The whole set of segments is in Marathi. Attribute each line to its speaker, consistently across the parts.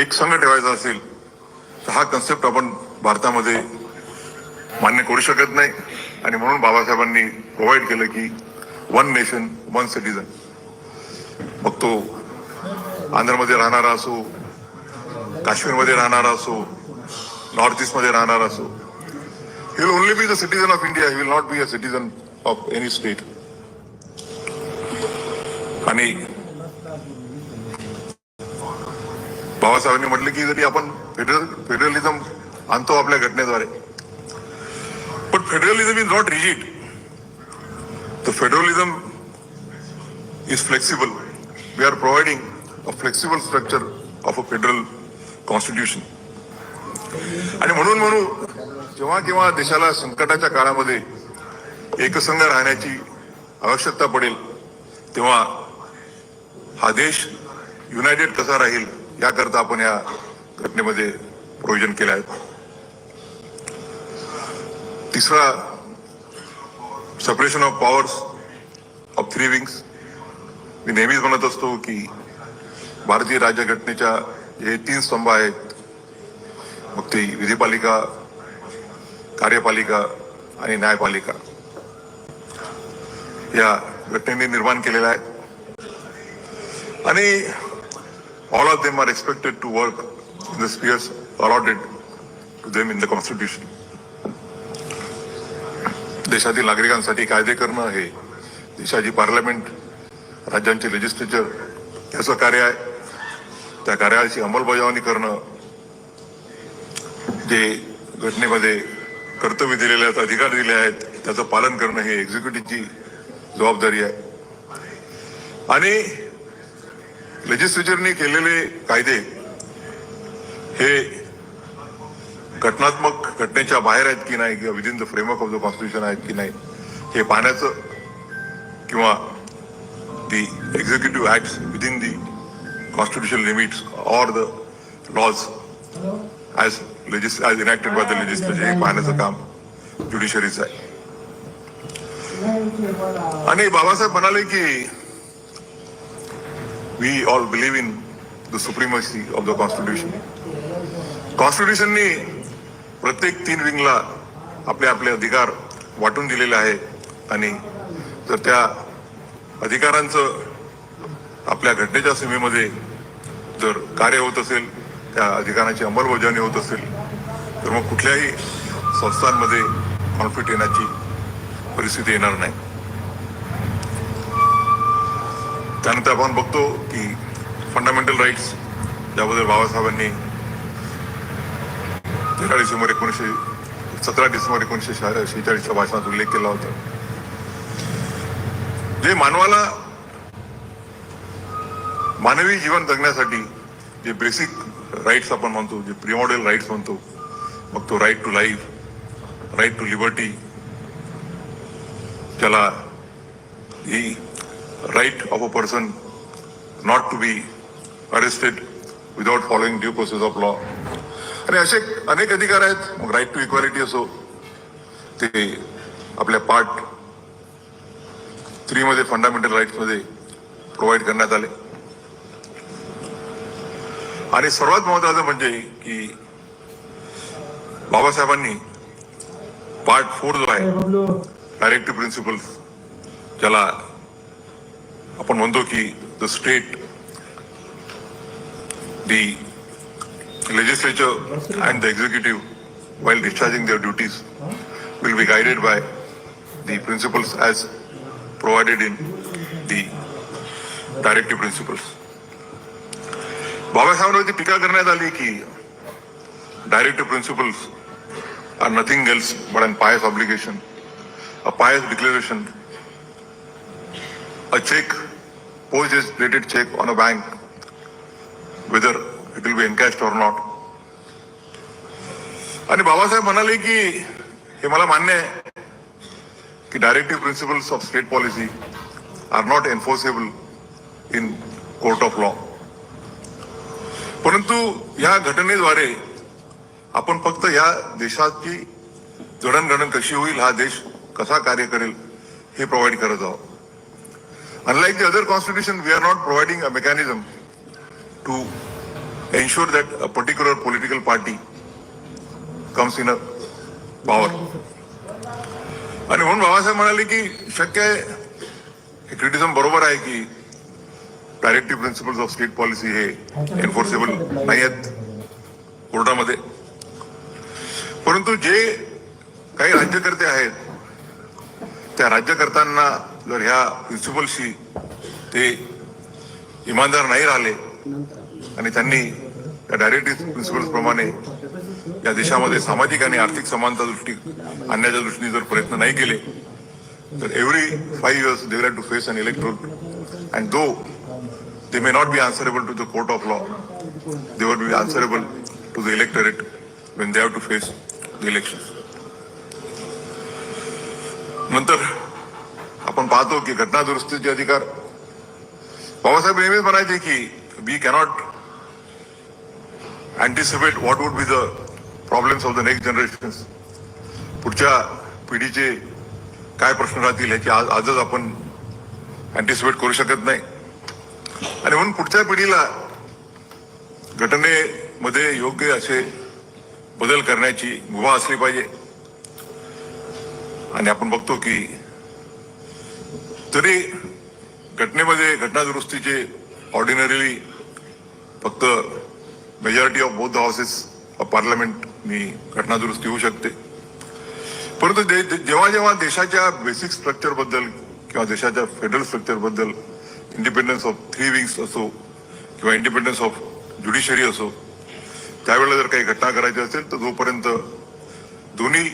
Speaker 1: एक संघ ठेवायचा असेल तर हा कन्सेप्ट आपण भारतामध्ये मान्य करू शकत नाही. आणि म्हणून बाबासाहेबांनी प्रोव्हाइड केलं की वन नेशन वन सिटीजन मग तो आंध्रमध्ये राहणारा असो काश्मीरमध्ये राहणारा असो नॉर्थ ईस्टमध्ये राहणारा असो he will only be the citizen of India he will not be a citizen of any state आणि बाबासाहेबांनी म्हटलं की जरी आपण फेडरल फेडरलिझम आणतो आपल्या घटनेद्वारे पण federalism is not rigid. The federalism is flexible we are providing a flexible structure of a federal constitution आणि म्हणून म्हणू जेव्हा केव्हा देशाला संकटाच्या काळामध्ये एकसंघ राहण्याची आवश्यकता पडेल तेव्हा हा देश युनायटेड कसा राहील याकरता आपण या घटनेमध्ये प्रयोजन केलं आहे. तिसरा separation of powers of three wings मी नेहमीच म्हणत असतो की भारतीय राज्यघटनेच्या जे तीन स्तंभ आहेत. मग ते विधिपालिका कार्यपालिका आणि न्यायपालिका. या घटनेने निर्माण केलेल्या आहेत आणि all of them are expected to work in the spheres allotted to them in the constitution. देशातील नागरिकांसाठी कायदे करणं हे देशाची पार्लमेंट राज्यांचे लेजिस्लेचर याचं कार्य आहे त्या कार्याची अंमलबजावणी करणं जे घटनेमध्ये कर्तव्य दिलेले आहेत अधिकार दिले आहेत त्याचं पालन करणं हे एक्झिक्युटिव्हची जबाबदारी आहे आणि लेजिस्लेचरने केलेले कायदे हे घटनात्मक घटनेच्या बाहेर आहेत की नाही किंवा within the framework of the constitution आहेत की नाही हे पाहण्याचं किंवा the executive act within the constitution limits or the laws as legis as enacted by the legislature हे पाहण्याचं काम ज्युडिशरीचं आहे. आणि बाबासाहेब म्हणाले की we all believe in the supremacy of the constitution. कॉन्स्टिट्यूशननी प्रत्येक तीन विंगला आपले आपले अधिकार वाटून दिलेले आहे आणि जर त्या अधिकारांचं आपल्या घटनेच्या सीमेमध्ये जर कार्य होत असेल त्या अधिकाराची अंमलबजावणी होत असेल तर मग कुठल्याही संस्थांमध्ये कॉन्फ्लिक्ट येण्याची परिस्थिती येणार नाही. त्यानंतर आपण बघतो की फंडामेंटल राईट्स ज्याबद्दल बाबासाहेबांनी तेरा डिसेंबर एकोणीसशे सतरा डिसेंबर एकोणीसशे शेहेचाळीसच्या भाषणात उल्लेख केला होता. जे मानवाला मानवी जीवन जगण्यासाठी जे बेसिक राईट्स आपण म्हणतो जे प्रिमॉडेल राईट्स म्हणतो मग तो right to life right to liberty त्याला ही right of a person not to be arrested without following due process of law. आणि असे अनेक अधिकार आहेत मग राईट टू इक्वालिटी असो ते आपल्या पार्ट थ्री मध्ये फंडामेंटल राईट्समध्ये प्रोव्हाइड करण्यात आले आणि सर्वात महत्वाचं म्हणजे की बाबासाहेबांनी पार्ट फोर जो आहे डायरेक्टिव्ह प्रिन्सिपल्स ज्याला आपण म्हणतो की the state the legislature and the executive, while discharging their duties, will be guided by the principles as provided in the directive principles. बाबासाहेबांवरती टीका करण्यात आली की directive principles are nothing else but an pious obligation a पायस declaration a check, post his dated check on a bank, whether it will be encashed or not. आणि बाबासाहेब म्हणाले की हे मला मान्य आहे की directive principles of state policy are not enforceable in court of law परंतु या घटनेद्वारे आपण फक्त या देशाची जडणघडण कशी होईल हा देश कसा कार्य करेल हे प्रोव्हाइड करत आहोत Unlike the other constitution, we are not providing a mechanism to ensure that a particular political party comes in a power. आणि म्हणून बाबासाहेब म्हणाले की शक्य आहे क्रिटिझम बरोबर आहे की directive principles of state policy हे एन्फोर्सेबल नाही आहेत कोर्टामध्ये परंतु जे काही राज्यकर्ते आहेत त्या राज्यकर्त्यांना जर ह्या प्रिन्सिपलशी ते इमानदार नाही राहिले आणि त्यांनी त्या डायरेक्टिव्ह प्रिन्सिपल्स प्रमाणे या देशामध्ये सामाजिक आणि आर्थिक समानता दृष्टी आणण्याच्या दृष्टीने जर प्रयत्न नाही केले तर every five years they have to face an electoral and though they may not be answerable to the court of law they were be answerable to the electorate when they have to face the election नंतर आपण पाहतो की घटना दुरुस्तीचे अधिकार। बाबासाहेब नेहमीच म्हणायचे की we cannot anticipate what would be the problems of the next generation पुढच्या पिढीचे काय प्रश्न राहतील ह्याची आज आजच आपण अँटिसिपेट करू शकत नाही. आणि म्हणून पुढच्या पिढीला घटनेमध्ये योग्य असे बदल करण्याची मुभा असली पाहिजे. आणि आपण बघतो की तरी घटनेमध्ये घटना दुरुस्तीचे ऑर्डिनरीली फक्त majority of both the houses of parliament मी घटना दुरुस्ती होऊ शकते. परंतु दे- दे- जेव्हा जेव्हा देशाच्या बेसिक स्ट्रक्चरबद्दल किंवा देशाच्या फेडरल स्ट्रक्चरबद्दल इंडिपेंडन्स ऑफ थ्री विंग्स असो किंवा इंडिपेंडन्स ऑफ ज्युडिशरी असो त्यावेळेला जर काही घटना करायची असेल तर जोपर्यंत दोन्ही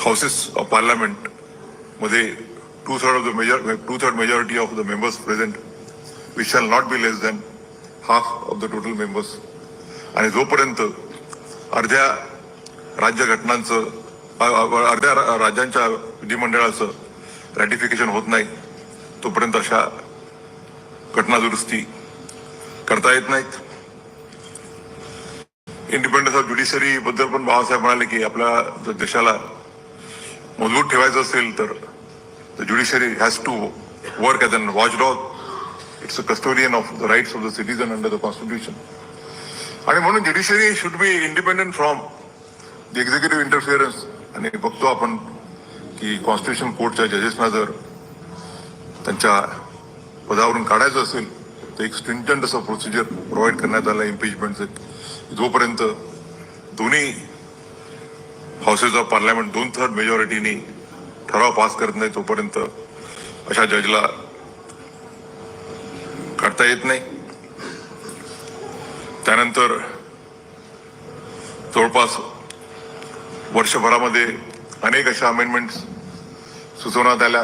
Speaker 1: houses of पार्लमेंटमध्ये two third of the major two third majority of the members present which shall not be less than half of the total members आणि जोपर्यंत अर्ध्या राज्य घटनांचं अर्ध्या राज्यांच्या विधिमंडळाचं रॅटिफिकेशन होत नाही तोपर्यंत अशा घटना दुरुस्ती करता येत नाहीत. इंडिपेंडन्स ऑफ ज्युडिशरी बद्दल पण बाबासाहेब म्हणाले की आपल्या जर देशाला मजबूत ठेवायचं असेल तर The judiciary has to work as a watchdog. It's it's a of of the rights of the citizen under the आणि म्हणून judiciary should be independent from the executive interference आणि बघतो आपण की कॉन्स्टिट्यूशन कोर्टच्या जजेसना जर त्यांच्या पदावरून काढायचं असेल तर एक स्ट्रिंटंट असं प्रोसिजर प्रोव्हाइड करण्यात आलं इम्पिचमेंटचं जोपर्यंत दोन्ही हाऊसेस ऑफ पार्लमेंट दोन थर्ड मेजॉरिटीनी ठराव पास करत नाही तोपर्यंत अशा जजला काढता येत नाही. त्यानंतर जवळपास वर्षभरामध्ये अनेक अशा अमेंडमेंट सुचवण्यात आल्या.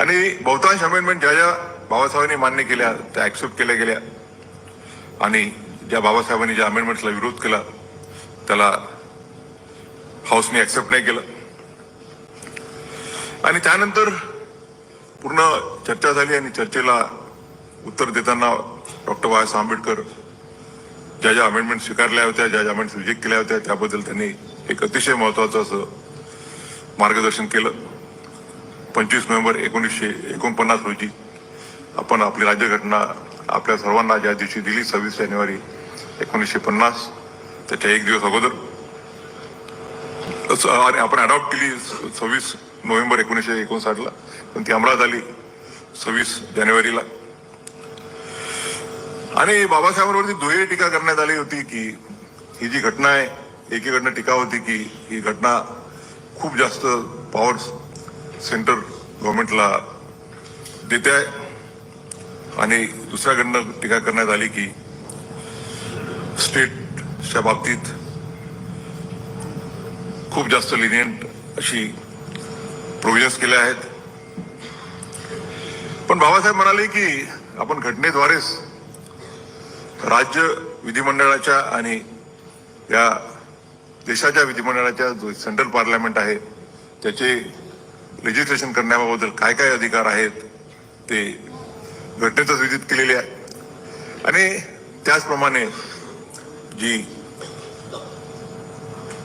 Speaker 1: आणि बहुतांश अमेंडमेंट ज्या ज्या बाबासाहेबांनी मान्य केल्या त्या ऍक्सेप्ट केल्या गेल्या. आणि ज्या बाबासाहेबांनी ज्या अमेंडमेंट्सला विरोध केला त्याला हाऊसने ऍक्सेप्ट नाही केलं. आणि त्यानंतर पूर्ण चर्चा झाली आणि चर्चेला उत्तर देताना डॉक्टर बाबासाहेब आंबेडकर ज्या ज्या अमेंडमेंट स्वीकारल्या होत्या ज्या ज्या अमेंडमेंट रिजेक्ट केल्या होत्या त्याबद्दल त्यांनी एक अतिशय महत्वाचं असं मार्गदर्शन केलं. पंचवीस नोव्हेंबर एकोणीसशे एकोणपन्नास रोजी आपण आपली राज्यघटना आपल्या सर्वांना ज्या दिवशी दिली सव्वीस जानेवारी एकोणीसशे पन्नास त्याच्या एक दिवस अगोदर. असं आणि आपण अडॉप्ट केली सव्वीस नोव्हेंबर एकोणीसशे एकोणसाठला. पण ती अंमलात आली सव्वीस जानेवारीला. आणि बाबासाहेबांवरती दुहेरी टीका करण्यात आली होती की ही जी घटना आहे एकीकडनं टीका होती की ही घटना खूप जास्त पॉवर सेंटर गव्हर्नमेंटला देते आहे. आणि दुसऱ्याकडनं टीका करण्यात आली की स्टेटच्या बाबतीत खूप जास्त लिनियंट अशी प्रोविजन्स केल्या आहेत. पण बाबासाहेब म्हणाले की आपण घटनेद्वारेच राज्य विधिमंडळाच्या आणि या देशाच्या विधिमंडळाच्या जो सेंट्रल पार्लमेंट आहे त्याचे लेजिस्लेशन करण्याबाबत काय काय अधिकार आहेत ते घटनेतच विधित केलेले आहे. आणि त्याचप्रमाणे जी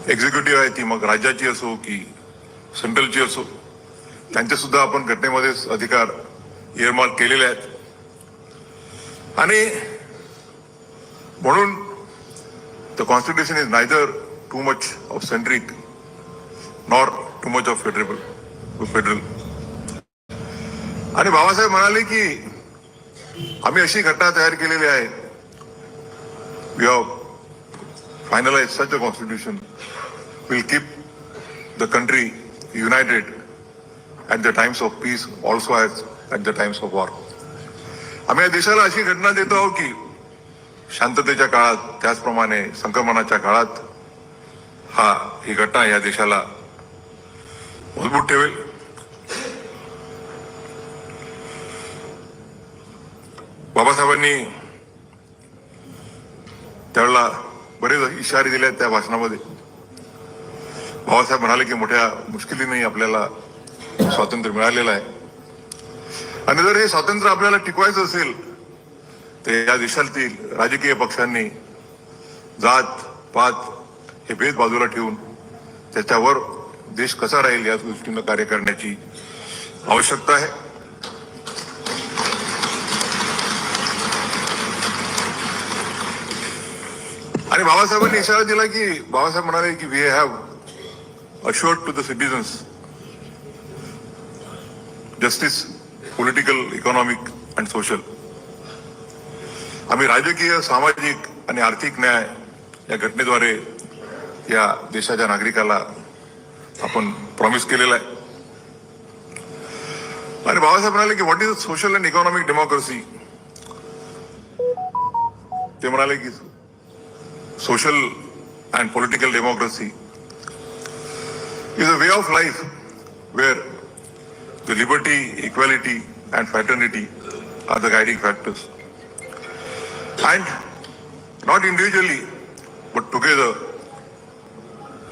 Speaker 1: एक्झिक्युटिव्ह आहे ती मग राज्याची असो की सेंट्रलची असो त्यांचे सुद्धा आपण घटनेमध्ये अधिकार निर्माण केलेले आहेत. आणि म्हणून the constitution is neither too much of centric nor too much of federable federal आणि बाबासाहेब म्हणाले की आम्ही अशी घटना तयार केलेली आहे. We have finalise such a constitution will keep the country united at the times of peace also as at the times of war आम्ही या देशाला अशी घटना देतो आहोत की शांततेच्या काळात त्याचप्रमाणे संक्रमणाच्या काळात हा ही घटना या देशाला मजबूत ठेवेल. बाबासाहेबांनी त्यावेळेला बरेच इशारे दिले त्या भाषणामध्ये. बाबासाहेब म्हणाले की मोठ्या मुश्किलीने आपल्याला स्वातंत्र्य मिळालेलं आहे. आणि जर हे स्वातंत्र्य आपल्याला टिकवायचं असेल तर या देशातील राजकीय पक्षांनी जात पात हे भेद बाजूला ठेवून त्याच्यावर देश कसा राहील या दृष्टीनं कार्य करण्याची आवश्यकता आहे. आणि बाबासाहेबांनी इशारा दिला की बाबासाहेब म्हणाले की we have assured to the citizens justice political economic and social आम्ही राजकीय सामाजिक आणि आर्थिक न्याय या घटनेद्वारे या देशाच्या नागरिकाला आपण प्रॉमिस केलेला आहे. आणि बाबासाहेब म्हणाले की what is social and economic democracy ते म्हणाले की social and political democracy is a way of life where the liberty, equality, and fraternity are the guiding factors. And not individually, but together,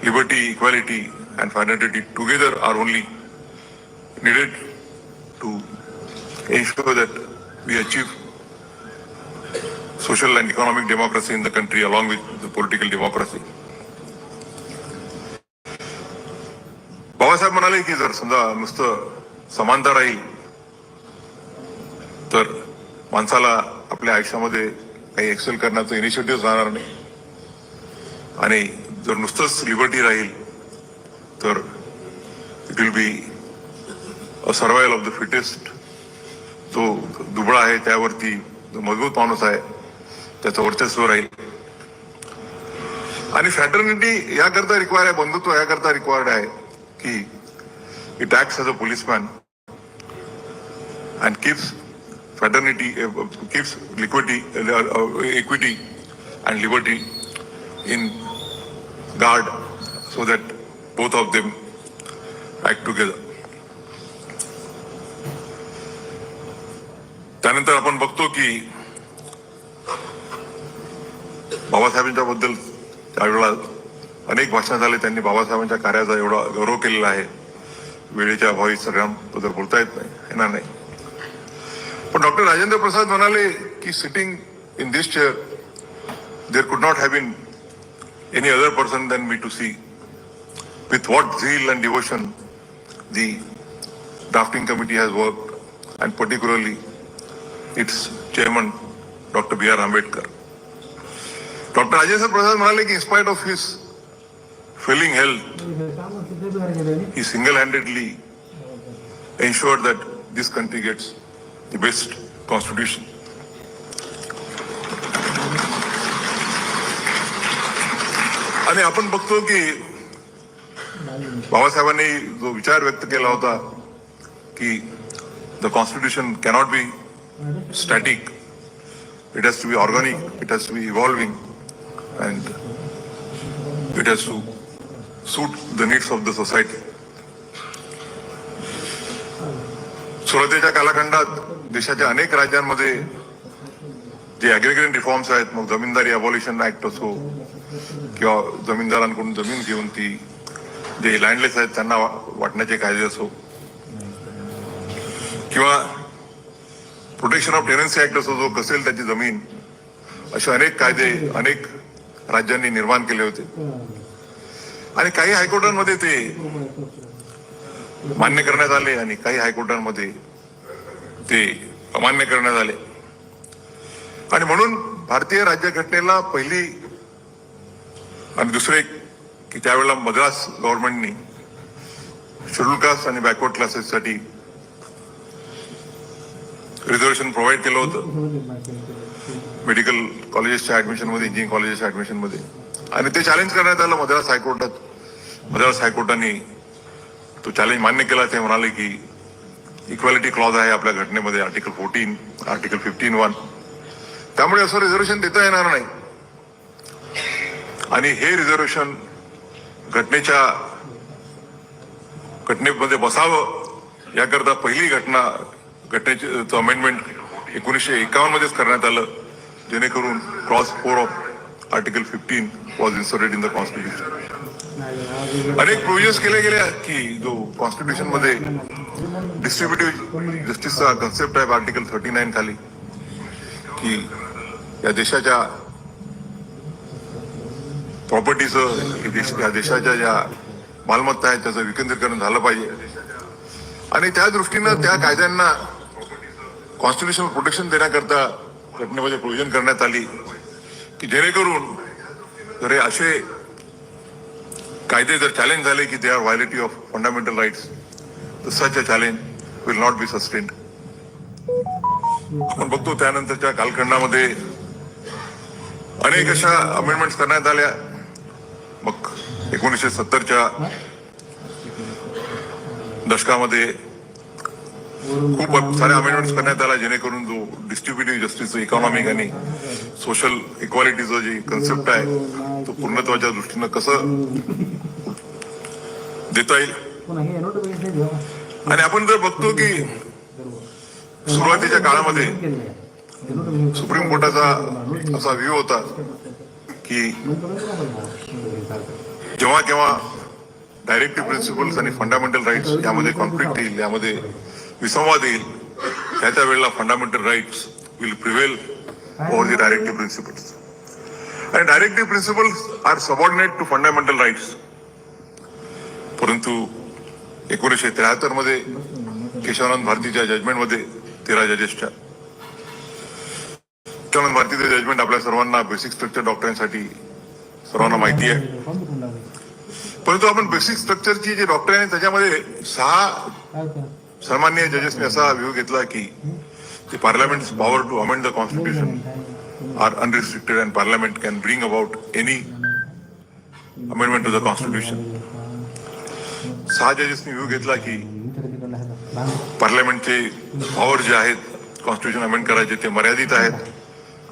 Speaker 1: liberty, equality, and fraternity together are only needed to ensure that we achieve social and economic democracy in the country along with the political democracy. Babasaheb म्हणाले की जर समजा नुसतं समानता राहील. तर माणसाला आपल्या आयुष्यामध्ये काही एक्सेल करण्याचं इनिशिएटिव्ह राहणार नाही. आणि जर नुसतंच लिबर्टी राहील तर it will be a survival of the fittest जो दुबळा आहे त्यावरती जो मजबूत माणूस आहे त्याचं वर्चस्व राहील. आणि फॅटर्निटी याकरता रिक्वायर आहे बंधुत्व याकरता रिक्वायर्ड आहे की it acts as a and keeps fraternity, eh, uh, keeps liquidity, eh, uh, uh, equity and liberty in guard so that both of them act together. त्यानंतर आपण बघतो की बाबासाहेबांच्या बद्दल त्यावेळेला अनेक भाषण झाले. त्यांनी बाबासाहेबांच्या कार्याचा एवढा गौरव केलेला आहे. वेळेच्या अभावी सगळ्यांबद्दल बोलता येत नाही येणार नाही. But Dr. Rajendra Prasad Manale is sitting in this chair, there could not have been any other person than me to see with what zeal and devotion the drafting committee has worked and particularly its chairman, Dr. B.R. Ambedkar. Dr. Rajendra Prasad Manale in spite of his failing health, he single-handedly ensured that this country gets the best constitution. आणि आपण बघतो की बाबासाहेबांनी जो विचार व्यक्त केला होता की the constitution cannot be static it has to be organic it has to be evolving and it has to suit the needs of the society सुरुवातीच्या कालखंडात देशाच्या अनेक राज्यांमध्ये जे अग्रिगेट रिफॉर्म्स आहेत मग जमीनदारी अबॉलिशन ऍक्ट असो किंवा जमीनदारांकडून जमीन घेऊन ती जे लँडलेस आहेत त्यांना वाटण्याचे कायदे असो किंवा प्रोटेक्शन ऑफ टेरन्सी ऍक्ट असो जो कसेल त्याची जमीन असे अनेक कायदे अनेक राज्यांनी निर्माण केले होते. आणि काही हायकोर्टांमध्ये ते मान्य करण्यात आले आणि काही हायकोर्टांमध्ये ते अमान्य करण्यात आले. आणि म्हणून भारतीय राज्यघटनेला पहिली आणि दुसरे की त्यावेळेला मद्रास गव्हर्नमेंटनी शेड्यूल कास्ट आणि बॅकवर्ड क्लासेससाठी रिझर्वेशन प्रोव्हाइड केलं होतं. मेडिकल कॉलेजेसच्या ऍडमिशनमध्ये इंजिनिअरिंग कॉलेजेसच्या ऍडमिशनमध्ये आणि ते चॅलेंज करण्यात आलं मद्रास हायकोर्टात. मद्रास हायकोर्टाने तो चॅलेंज मान्य केला. ते म्हणाले की इक्वॅलिटी क्लॉज आहे आपल्या घटनेमध्ये article fourteen article fifteen one त्यामुळे असं रिझर्वेशन देता येणार नाही. आणि हे रिझर्वेशन घटनेच्या घटनेमध्ये बसावं याकरता पहिली घटना घटनेचं अमेंडमेंट एकोणीसशे एकावन्न मध्येच करण्यात आलं जेणेकरून clause four of article fifteen was inserted in the constitution अनेक प्रोविजन्स केले गेले की जो कॉन्स्टिट्यूशनमध्ये डिस्ट्रीब्युटिव्ह जस्टिसचा कन्सेप्ट आहे आर्टिकल थर्टी नाईन खाली की या देशाच्या प्रॉपर्टीचं या देशाच्या ज्या मालमत्ता आहेत त्याचं विकेंद्रीकरण झालं पाहिजे. आणि त्या दृष्टीनं त्या कायद्यांना कॉन्स्टिट्युशनल प्रोटेक्शन देण्याकरता घटनेमध्ये प्रोविजन करण्यात आली. की जेणेकरून जर असे कायदे जर चॅलेंज झाले की they are violative of fundamental rights तर such a challenge will not be sustained आपण बघतो त्यानंतरच्या कालखंडामध्ये अनेक अशा अमेंडमेंट करण्यात आल्या. मग एकोणीसशे सत्तरच्या दशकामध्ये खूप साऱ्या अमेंडमेंट्स करण्यात आला जेणेकरून जो डिस्ट्रीब्युटिव्ह जस्टिसचं इकॉनॉमिक आणि सोशल इक्वालिटीचं जे कन्सेप्ट आहे तो पूर्णत्वाच्या दृष्टीनं कसं देता येईल? आणि आपण जर बघतो की सुरुवातीच्या काळामध्ये सुप्रीम कोर्टाचा असा व्ह्यू होता की जेव्हा केव्हा डायरेक्टिव्ह प्रिन्सिपल्स आणि फंडामेंटल राईट्स यामध्ये कॉन्फ्लिक्ट येईल यामध्ये विसंवाद येईल त्या त्या वेळेला fundamental rights will prevail over the directive principles आणि directive principles are subordinate to fundamental rights परंतु एकोणीसशे त्र्याहत्तरमध्ये केशवानंद भारतीच्या जजमेंटमध्ये तेरा जजेसच्या केशवानंद भारतीचे जजमेंट आपल्या सर्वांना बेसिक स्ट्रक्चर डॉक्टरांसाठी सर्वांना माहिती आहे. परंतु आपण बेसिक स्ट्रक्चरची जी डॉक्टर आहे त्याच्यामध्ये सहा सामान्य जजेसने असा व्ह्यू घेतला की the parliament's power to amend the constitution are unrestricted and parliament can bring about any amendment to the constitution. सहा जजेसनी व्ह्यू घेतला की पार्लमेंटचे पॉवर जे आहेत कॉन्स्टिट्यूशन अमेंड करायचे ते मर्यादित आहेत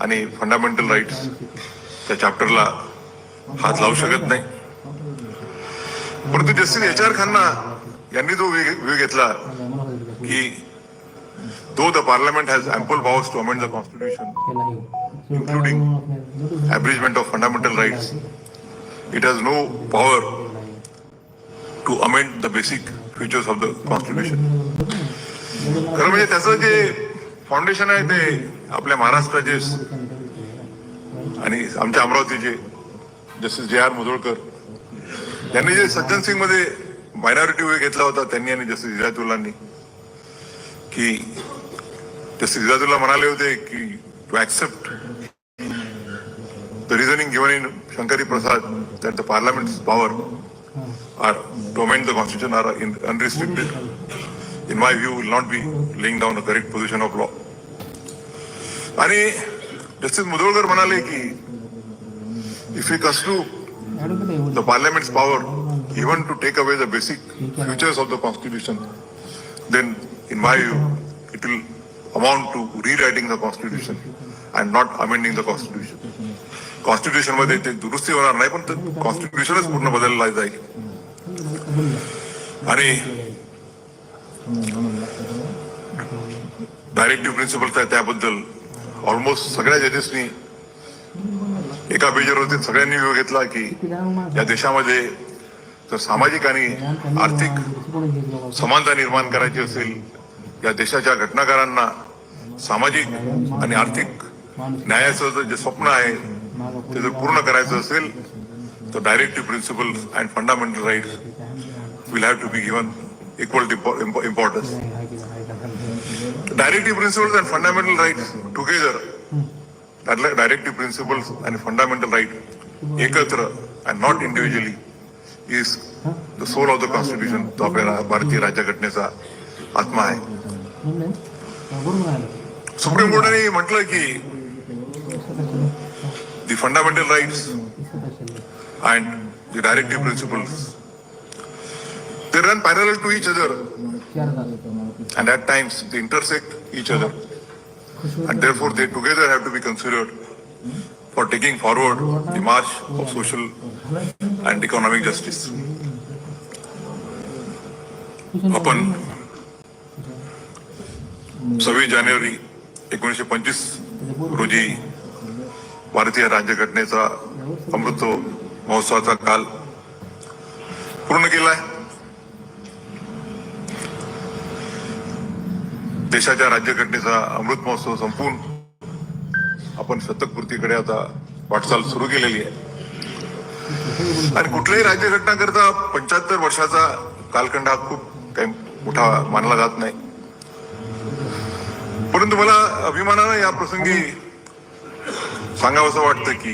Speaker 1: आणि फंडामेंटल राईट्स त्या चॅप्टरला हात लावू शकत नाही परंतु जस्टिस एच आर खन्ना यांनी जो व्ह्यू घेतला की though the parliament has ample powers to amend the constitution including abridgment of fundamental rights it has no power to amend the basic features of the constitution खरं म्हणजे त्याचं जे फाउंडेशन आहे ते आपल्या महाराष्ट्राचे आणि आमच्या अमरावतीचे जस्टिस जे आर मुधोळकर यांनी जे सज्जन सिंगमध्ये मायनॉरिटी वे घेतला होता त्यांनी आणि जस्टिस इजातुल्लांनी की जस्टिस इजातुल्ला म्हणाले होते की to accept The reasoning given in Shankari Prasad that the parliament's power are to amend the constitution are in- unrestricted, in my view, will not be laying down a correct position of law. आणि जस्टिस मुधोळकर म्हणाले की if you construe the parliament's power even to take away the basic features of the constitution, then in my view, it will amount to rewriting the constitution and not amending the constitution. कॉन्स्टिट्यूशनमध्ये ते दुरुस्ती होणार नाही पण कॉन्स्टिट्यूशनच पूर्ण बदलला जाईल आणि डायरेक्टिव्ह प्रिन्सिपल आहे त्याबद्दल ऑलमोस्ट सगळ्या जजेसनी एका पेजवरती सगळ्यांनी व्ह्यू घेतला की या देशामध्ये जर सामाजिक आणि आर्थिक समानता निर्माण करायची असेल या देशाच्या घटनाकारांना सामाजिक आणि आर्थिक न्यायाचं जे स्वप्न आहे ते जर पूर्ण करायचं असेल तर directive principle and fundamental rights will have to be given equal importance directive principles and fundamental rights together directive principles आणि फंडामेंटल राईट एकत्र and not individually is the soul of the constitution तो आपल्या भारतीय राज्यघटनेचा आत्मा आहे सुप्रीम कोर्टाने म्हटलं की the fundamental rights and the directive principles they run parallel to each other
Speaker 2: चार झाले
Speaker 1: and at times they intersect each other and therefore they together have to be considered for taking forward the march of social and economic justice. आपण सव्वीस जानेवारी एकोणीसशे पंचवीस रोजी भारतीय राज्यघटनेचा अमृत महोत्सवाचा काल पूर्ण केलाय देशाच्या राज्यघटनेचा अमृत महोत्सव संपून आपण शतकपूर्तीकडे आता वाटचाल सुरू केलेली आहे. आणि कुठल्याही राज्यघटनाकरता पंच्याहत्तर वर्षाचा कालखंड हा खूप काही मोठा मानला जात नाही. परंतु मला अभिमानानं या प्रसंगी सांगावंसं वाटतं की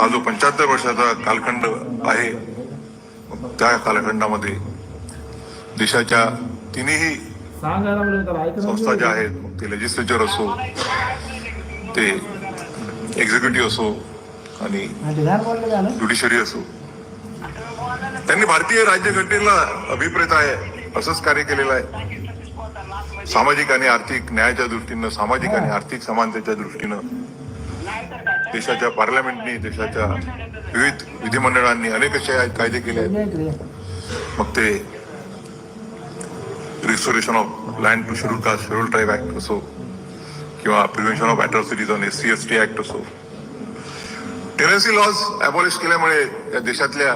Speaker 1: हा जो पंच्याहत्तर वर्षाचा कालखंड आहे त्या कालखंडामध्ये देशाच्या तिन्ही संस्था ज्या आहेत ते लेजिस्लेचर असो ते एक्झिक्युटिव्ह असो आणि ज्युडिशरी असो. त्यांनी भारतीय राज्यघटनेला अभिप्रेत आहे असंच कार्य केलेलं आहे. सामाजिक आणि आर्थिक न्यायाच्या दृष्टीनं सामाजिक आणि आर्थिक समानतेच्या दृष्टीनं देशाच्या पार्लमेंटनी देशाच्या विविध विधिमंडळांनी अनेक असे कायदे केले आहेत. मग ते restoration of land to schedule caste schedule tribe act असो किंवा prevention of atrocities on S C S T act असो. टेरन्सी लॉज अबॉलिश केल्यामुळे या देशातल्या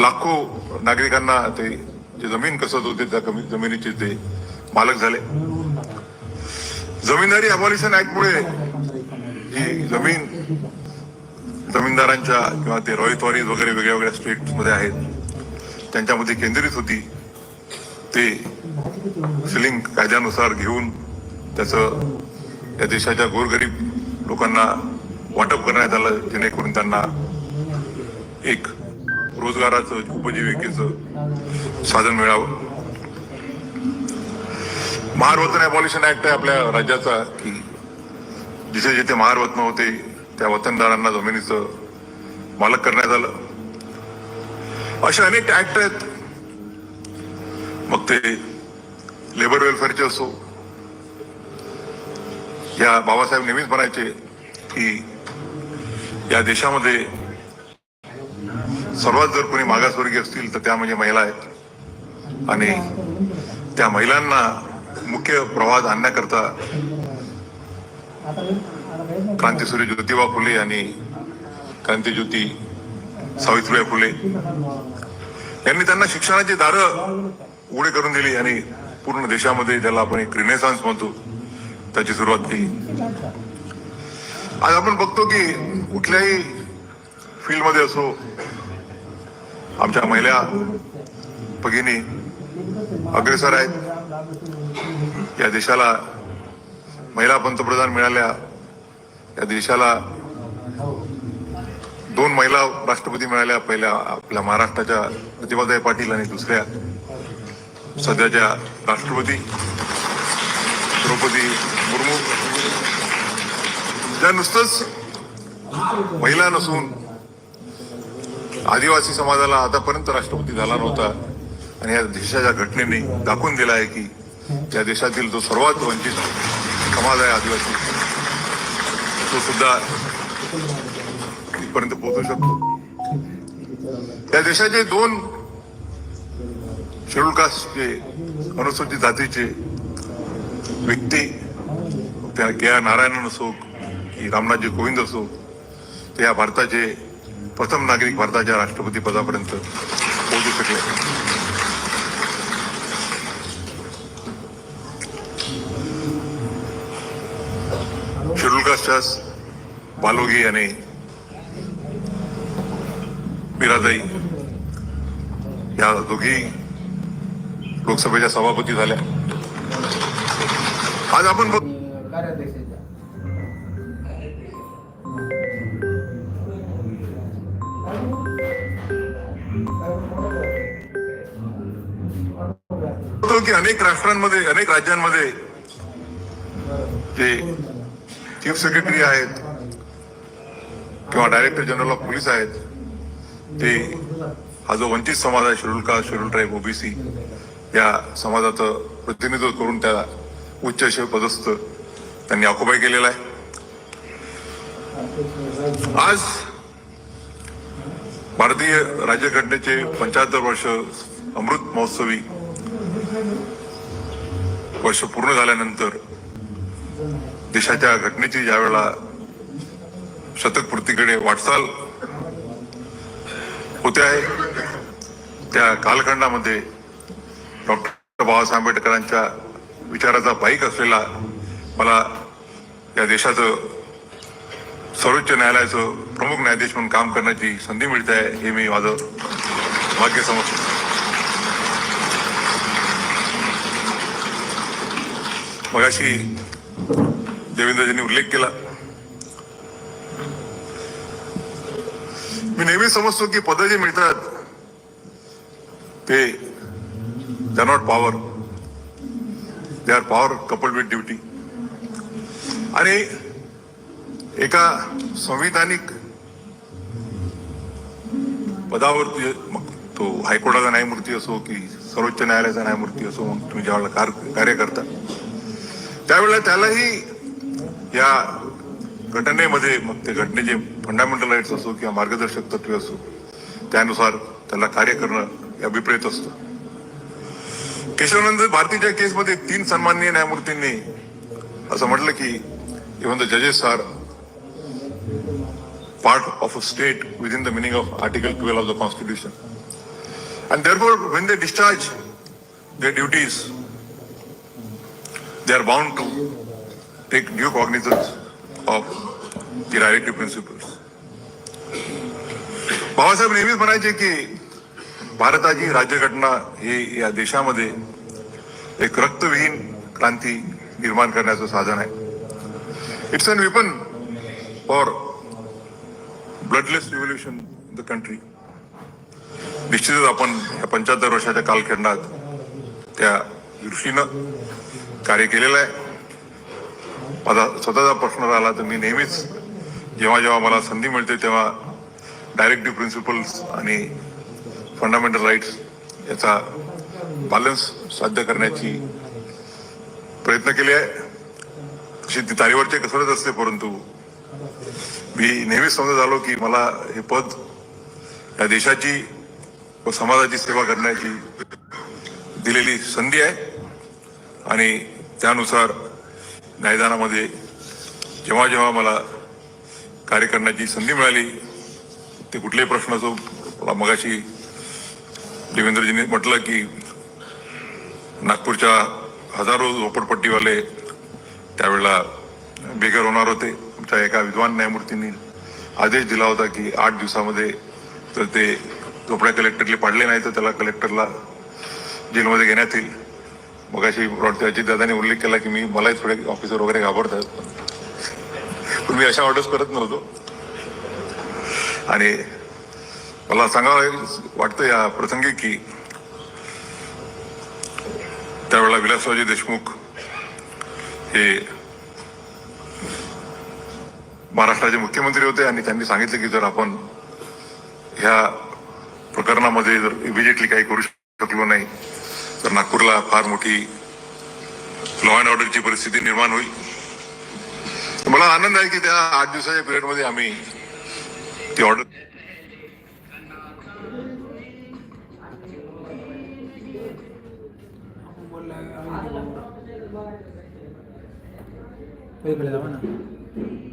Speaker 1: लाखो नागरिकांना ते जे जमीन कसत होते त्या कमी जमिनीचे ते मालक झाले. जमीनदारी अबॉलिशन ऍक्टमुळे ही जमीन जमीनदारांच्या किंवा ते रॉयतवारी वगैरे वेगळ्या वेगळ्या स्टेटमध्ये आहेत. त्यांच्यामध्ये केंद्रित होती. ते सिलिंग कायद्यानुसार घेऊन त्याचं या देशाच्या गोरगरीब लोकांना वाटप करण्यात आलं जेणेकरून त्यांना एक रोजगाराचं उपजीविकेचं साधन मिळावं. महारवतन अबॉलिशन ऍक्ट आहे आपल्या राज्याचा की जिथे जिथे महारवतन होते त्या वतनदारांना जमिनीचं मालक करण्यात आलं. असे अनेक ऍक्ट आहेत. मग ते लेबर वेलफेअरचे असो या बाबासाहेब नेहमीच म्हणायचे की या देशामध्ये सर्वात जर कोणी मागासवर्गीय असतील तर त्या म्हणजे महिला आहेत. आणि त्या महिलांना मुख्य प्रवाहात आणण्याकरता क्रांतीसूर्य ज्योतिबा फुले आणि क्रांतीज्योती सावित्रीबाई फुले यांनी त्यांना शिक्षणाची दारं उघडे करून दिली आणि पूर्ण देशामध्ये ज्याला आपण एक रिनेसान्स म्हणतो त्याची सुरुवात केली. आज आपण बघतो की कुठल्याही फील्डमध्ये असो आमच्या महिला भगिनी अग्रेसर आहेत. या देशाला महिला पंतप्रधान मिळाल्या. या देशाला दोन महिला राष्ट्रपती मिळाल्या. पहिल्या आपल्या महाराष्ट्राच्या प्रतिभाताई पाटील आणि दुसऱ्या सध्याच्या राष्ट्रपती द्रौपदी मुर्मू. ज्या नुसतंच महिला नसून आदिवासी समाजाला आतापर्यंत राष्ट्रपती झाला नव्हता. आणि या देशाच्या घटनेने दाखवून दिला आहे की या देशातील जो सर्वात वंचित समाज आहे आदिवासी तो सुद्धा इथपर्यंत पोहोचू शकतो. या देशाचे दोन शेड्यूल कास्टचे अनुसूचित जातीचे व्यक्ती त्या के आर नारायणन असो की रामनाथजी कोविंद असो ते या भारताचे प्रथम नागरिक भारताच्या राष्ट्रपती पदापर्यंत पोहोचू शकले. शेड्यूल कास्टच्या बालोगी आणि मीराताई या दोघी लोकसभेच्या सभापती झाल्या. आज आपण बघ की अनेक राष्ट्रांमध्ये अनेक राज्यांमध्ये जे चीफ सेक्रेटरी आहेत किंवा डायरेक्टर जनरल ऑफ पोलीस आहेत. ते हा जो वंचित समाज आहे schedule caste schedule tribe OBC या समाजाचं प्रतिनिधित्व करून त्या उच्च पदस्थ त्यांनी ऑक्युपाय केलेला आहे. आज भारतीय राज्यघटनेचे पंच्याहत्तर वर्ष अमृत महोत्सवी वर्ष पूर्ण झाल्यानंतर देशाच्या घटनेची ज्यावेळेला शतकपूर्तीकडे वाटचाल होते आहे त्या कालखंडामध्ये डॉक्टर बाबासाहेब आंबेडकरांच्या विचाराचा बाईक असलेला मला या देशाचं सर्वोच्च न्यायालयाचं प्रमुख न्यायाधीश म्हणून काम करण्याची संधी मिळते आहे हे मी माझं भाग्य समजतो मगाशी देवेंद्रजींनी उल्लेख केला. मी नेहमी समजतो की पद जे मिळतात ते they not power they are power couple with duty आणि एका संविधानिक पदावरती मग तो हायकोर्टाचा न्यायमूर्ती असो की सर्वोच्च न्यायालयाचा न्यायमूर्ती असो मग तुम्ही ज्यावेळेला कार्य करता त्यावेळेला त्यालाही या घटनेमध्ये मग ते घटनेचे फंडामेंटल राईट्स असो किंवा मार्गदर्शक तत्वे असो त्यानुसार त्याला कार्य करणं हे अभिप्रेत असतं केशवानंद भारतीच्या केसमध्ये तीन सन्माननीय न्यायमूर्तींनी असं म्हटलं की इव्हन द जजेस are part of a state within the meaning of Article 12 of the Constitution. And therefore, when they discharge their duties, they are bound to take due cognizance of the directive principles. Babasaheb नेहमीच म्हणायचे की भारताची राज्यघटना ही या देशामध्ये एक रक्तविहीन क्रांती निर्माण करण्याचं साधन आहे it's an weapon for bloodless revolution in the country निश्चितच आपण या पंच्याहत्तर वर्षाच्या कालखंडात त्या दृष्टीनं कार्य केलेलं आहे. माझा स्वतःचा प्रश्न राहिला तर मी नेहमीच जेव्हा जेव्हा मला संधी मिळते तेव्हा डायरेक्टिव्ह प्रिन्सिपल्स आणि फंडामेंटल राईट्स याचा बॅलन्स साध्य करण्याची प्रयत्न केले आहे. तशी ती तारीवरची कसरत असते परंतु मी नेहमीच समजत झालो की मला हे पद या देशाची व समाजाची सेवा करण्याची दिलेली संधी आहे. आणि त्यानुसार न्यायदानामध्ये जेव्हा जेव्हा मला कार्य करण्याची संधी मिळाली ते कुठलेही प्रश्न असो मला मगाशी देवेंद्रजींनी म्हटलं की नागपूरच्या हजारो झोपडपट्टीवाले त्यावेळेला बेघर होणार होते. आमच्या एका विद्वान न्यायमूर्तींनी आदेश दिला होता की आठ दिवसामध्ये तर ते झोपड्या कलेक्टरले पाडले नाही तर त्याला कलेक्टरला जेलमध्ये घेण्यात येईल. मग अशी अजित दादाने उल्लेख केला की मी मलाही थोडे ऑफिसर वगैरे घाबरतात. पण मी अशा ऑर्डर्स करत नव्हतो. आणि मला सांगावं वाटतं या प्रसंगी की त्यावेळेला विलासरावजी देशमुख हे महाराष्ट्राचे मुख्यमंत्री होते आणि त्यांनी सांगितलं की जर आपण ह्या प्रकरणामध्ये जर इमिजिएटली काही करू शकलो नाही तर नागपूरला फार मोठी लॉ अँड ऑर्डरची परिस्थिती निर्माण होईल. मला आनंद आहे की त्या आठ दिवसाच्या पिरियडमध्ये आम्ही ती ऑर्डर
Speaker 2: इकडे जावा ना.